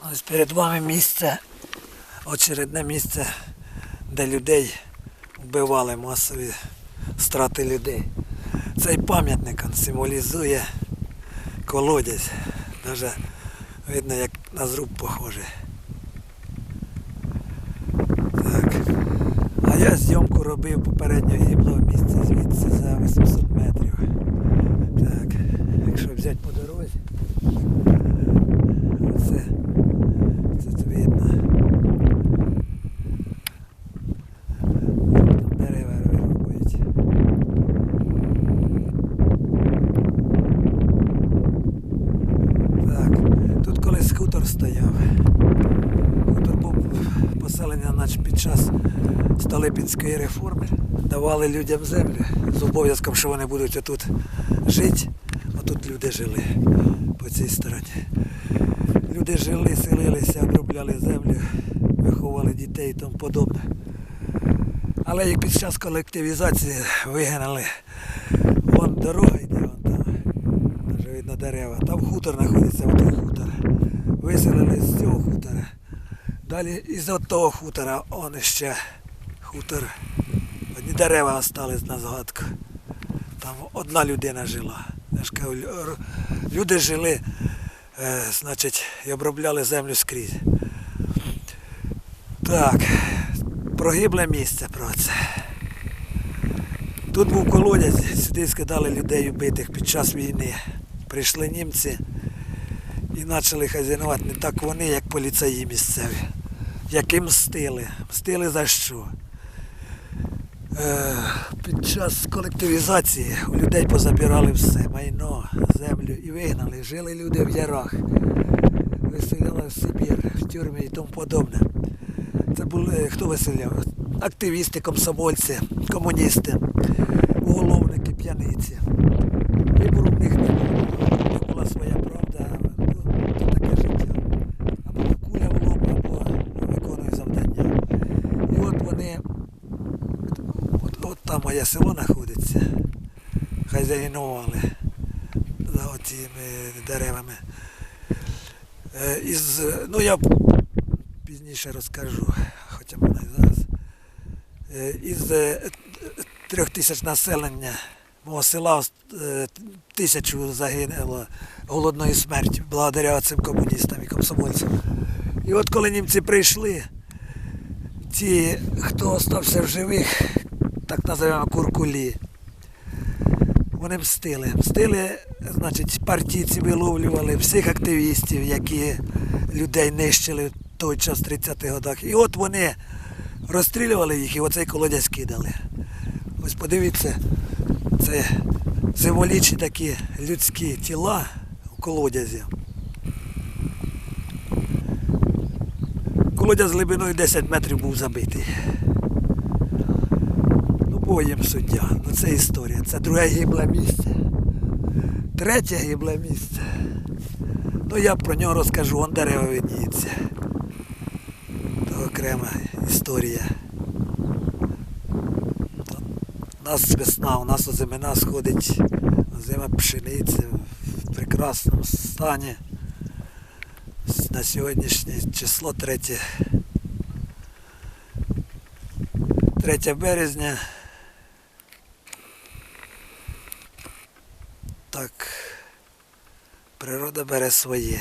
Ось перед вами місце, очередне місце, де людей вбивали масові страти людей. Цей пам'ятник символізує колодязь. Даже видно, як на зруб похожий. Так. А я зйомку робив попередньо гиблого місця звідси за 800 метрів. Так, якщо взяти по дорозі. Це, це тут видно. Там дерева вирубують. Так, тут колись хутор стояв. Поселення наче під час Столипінської реформи. Давали людям землю з обов'язком, що вони будуть отут жити. Отут люди жили по цій стороні. Люди жили, селилися, обробляли землю, виховували дітей і тому подобне. Але як під час колективізації вигнали, вон дорога йде, дерева. Там хутор знаходиться, отой хутор. Виселили з цього хутора. Далі із того хутора он ще хутор. Одні дерева остались на згадку. Там одна людина жила. Люди жили, е, значить, і обробляли землю скрізь. Так, прогибле місце про це. Тут був колодязь, сюди скидали людей убитих під час війни. Прийшли німці і почали хазяйнувати не так вони, як поліцаї місцеві. Які мстили. Мстили за що? Е, під час колективізації у людей позабирали все, майно, землю і вигнали. Жили люди в ярах, виселяли в Сибір, в тюрмі і тому подобне. Це були хто виселяв? Активісти, комсомольці, комуністи, уголовники, п'яниці. Вибору в них не було. У них була своя правда, ну, це таке життя. Або куля в лоб, або виконує завдання. І от вони, от, от там моє село знаходиться, хазяйнували за оціми деревами. Е, Із, ну я пізніше розкажу, хоча можна і зараз. Е, Із е, трьох тисяч населення мого села тисячу загинуло голодною смертю благодаря цим комуністам і комсомольцям. І от коли німці прийшли, ті, хто остався в живих, так називаємо куркулі, вони мстили. Мстили, значить, партійці виловлювали всіх активістів, які людей нищили в той час, в 30-х годах. І от вони розстрілювали їх і оцей колодязь кидали. Ось подивіться, це символічні такі людські тіла у колодязі. Колодязь глибиною 10 метрів був забитий. Ну, суддя. Ну це історія. Це друге гибле місце. Третє гибле місце. Ну я про нього розкажу, он дерева видніється. То окрема історія. У нас весна, у нас озимина сходить, озима пшениця в прекрасному стані. На сьогоднішнє число 3, 3 березня. Так, природа бере своє.